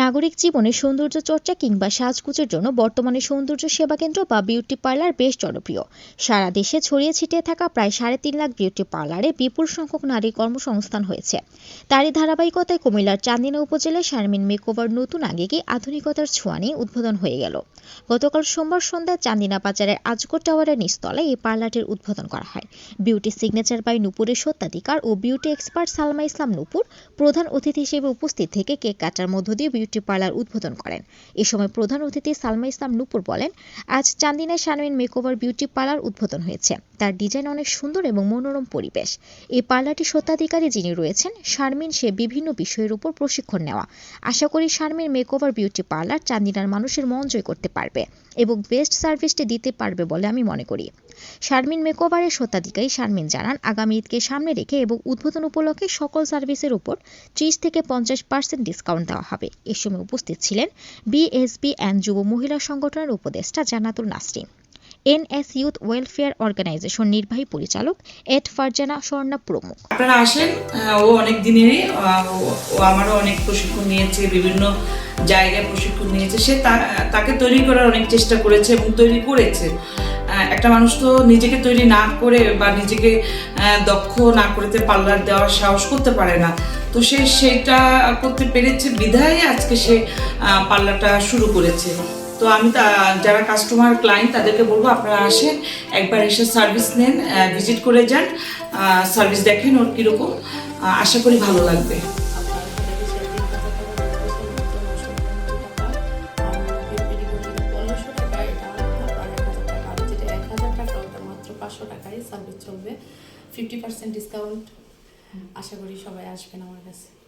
নাগরিক জীবনে সৌন্দর্য চর্চা কিংবা সাজগুজের জন্য বর্তমানে সৌন্দর্য সেবা কেন্দ্র বা বিউটি পার্লার বেশ জনপ্রিয়। সারা দেশে ছড়িয়ে ছিটিয়ে থাকা প্রায় সাড়ে তিন লাখ বিউটি পার্লারে বিপুল সংখ্যক নারী কর্মসংস্থান হয়েছে। তারই ধারাবাহিকতায় কুমিল্লার চান্দিনা উপজেলায় শারমিন মেকওভার নতুন আঙ্গিকে আধুনিকতার ছোঁয়া নিয়ে উদ্বোধন হয়ে গেল। গতকাল সোমবার সন্ধ্যায় চান্দিনা বাজারের আজগর টাওয়ারের নিচতলায় এই পার্লারটির উদ্বোধন করা হয়। বিউটি সিগনেচার বাই নুপুরের সত্ত্বাধিকার ও বিউটি এক্সপার্ট সালমা ইসলাম নুপুর প্রধান অতিথি হিসেবে উপস্থিত থেকে কেক কাটার মধ্য দিয়ে বিউটি পার্লার উদ্বোধন করেন। এ সময় প্রধান অতিথি সালমা ইসলাম নুপুর বলেন, আজ চান্দিনায় শারমিন মেকওভার বিউটি পার্লার উদ্বোধন হয়েছে। তার ডিজাইন অনেক সুন্দর এবং মনোরম পরিবেশ। এই পার্লারটি সত্ত্বাধিকারী যিনি রয়েছেন, শারমিন সে বিভিন্ন বিষয়ের উপর প্রশিক্ষণ নেওয়া। আশা করি শারমিন মেকওভার বিউটি পার্লার চান্দিনার মানুষের মন জয় করতে পারবে এবং বেস্ট সার্ভিসটি দিতে পারবে বলে আমি মনে করি। শারমিন মেকওভারের সত্ত্বাধিকারী শারমিন জানান, আগামী ঈদকে সামনে রেখে এবং উদ্বোধন উপলক্ষে সকল সার্ভিসের উপর ত্রিশ থেকে পঞ্চাশ পার্সেন্ট ডিসকাউন্ট দেওয়া হবে। এ সময় উপস্থিত ছিলেন বিএসবি অ্যান্ড যুব মহিলা সংগঠনের উপদেষ্টা Jannatul Nasrin, NS youth welfare organisation নির্বাহী পরিচালক এড ফারজানা স্বর্ণা প্রমুখ। আপনারা আসেন ও অনেক দিনেরই ও- আমারও অনেক প্রশিক্ষণ নিয়েছে, বিভিন্ন জায়গায় প্রশিক্ষণ নিয়েছে। সে তাকে তৈরি করার অনেক চেষ্টা করেছে এবং তৈরি করেছে। একটা মানুষ তো নিজেকে তৈরি না করে বা নিজেকে দক্ষ না করতে পার্লার দেওয়ার সাহস করতে পারে না। তো সে সেটা করতে পেরেছে, বিধায় আজকে সে পার্লারটা শুরু করেছে। তো আমি যারা কাস্টমার ক্লায়েন্ট তাদেরকে বলব আপনারা আসেন, একবার এসে সার্ভিস নেন ভিজিট করে যান সার্ভিস দেখেন ওর কীরকম আশা করি ভালো লাগবে। ফিফটি পার্সেন্ট ডিসকাউন্ট আশা করি সবাই আসবেন আমার কাছে।